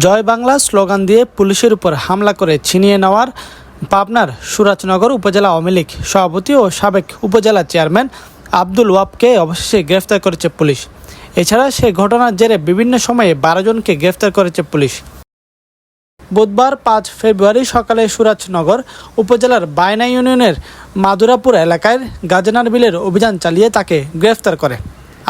জয় Bangla slogan দিয়ে পুলিশের উপর হামলা করে ছিনিয়ে নেওয়ার পাবনার সুরাজনগর উপজেলা আওয়ামী লীগ সভাপতি ও সাবেক উপজেলা চেয়ারম্যান আব্দুল ওয়াবকে অবশেষে গ্রেফতার করেছে পুলিশ। এছাড়া সে ঘটনার জেরে বিভিন্ন সময়ে বারো জনকে গ্রেফতার করেছে পুলিশ। বুধবার পাঁচ ফেব্রুয়ারি সকালে সুরাজনগর উপজেলার বায়না ইউনিয়নের মাদুরাপুর এলাকায় গাজনার বিলের অভিযান চালিয়ে তাকে গ্রেফতার করে।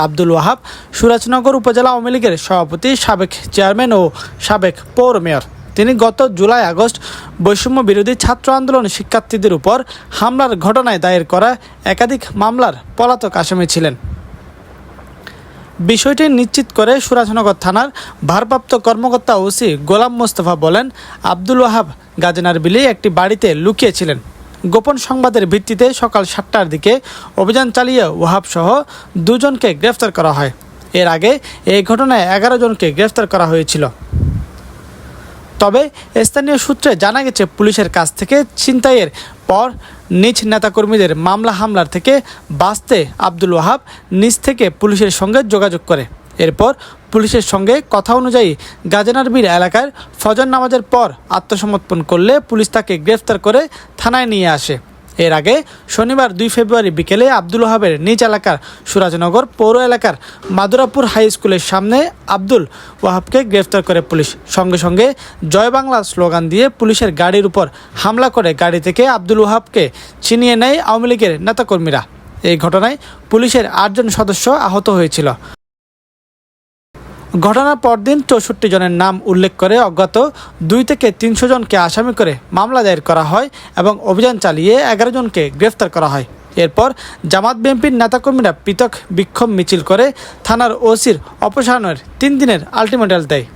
আব্দুল ওয়াহাব, সুরাজনগর উপজেলা আওয়ামী লীগের সভাপতি, সাবেক চেয়ারম্যান ও সাবেক পৌর মেয়র। তিনি গত জুলাই আগস্ট বৈষম্য বিরোধী ছাত্র আন্দোলন শিক্ষার্থীদের উপর হামলার ঘটনায় দায়ের করা একাধিক মামলার পলাতক আসামি ছিলেন। বিষয়টি নিশ্চিত করে সুরাজনগর থানার ভারপ্রাপ্ত কর্মকর্তা ওসি গোলাম মোস্তফা বলেন, আব্দুল ওয়াহাব গাজনার বিলে একটি বাড়িতে লুকিয়েছিলেন। গোপন সংবাদের ভিত্তিতে সকাল সাতটার দিকে অভিযান চালিয়ে ওয়াহাব সহ দুজনকে গ্রেফতার করা হয়। এর আগে এই ঘটনায় এগারো জনকে গ্রেফতার করা হয়েছিল। তবে স্থানীয় সূত্রে জানা গেছে, পুলিশের কাছ থেকে ছিনতাইয়ের পর নিজ নেতাকর্মীদের মামলা হামলার থেকে বাঁচতে আব্দুল ওয়াহাব নিজ থেকে পুলিশের সঙ্গে যোগাযোগ করে। এরপর পুলিশের সঙ্গে কথা অনুযায়ী গাজনারবির এলাকার ফজর নামাজের পর আত্মসমর্পণ করলে পুলিশ তাকে গ্রেফতার করে থানায় নিয়ে আসে। এর আগে শনিবার দুই ফেব্রুয়ারি বিকেলে আব্দুল ওহাবের নিজ এলাকার সুরাজনগর পৌর এলাকার মাদুরাপুর হাই স্কুলের সামনে আব্দুল ওয়াহাবকে গ্রেফতার করে পুলিশ। সঙ্গে সঙ্গে জয় বাংলা স্লোগান দিয়ে পুলিশের গাড়ির উপর হামলা করে গাড়ি থেকে আব্দুল ওয়াহাবকে ছিনিয়ে নেয় আওয়ামী লীগের নেতাকর্মীরা। এই ঘটনায় পুলিশের আটজন সদস্য আহত হয়েছিল। ঘটনার পরদিন চৌষট্টি জনের নাম উল্লেখ করে অজ্ঞাত দুই থেকে তিনশো জনকে আসামি করে মামলা দায়ের করা হয় এবং অভিযান চালিয়ে এগারো জনকে গ্রেফতার করা হয়। এরপর জামাত বিএনপির নেতাকর্মীরা পৃথক বিক্ষোভ মিছিল করে থানার ওসির অপসারণের তিন দিনের আলটিমেটাল দেয়।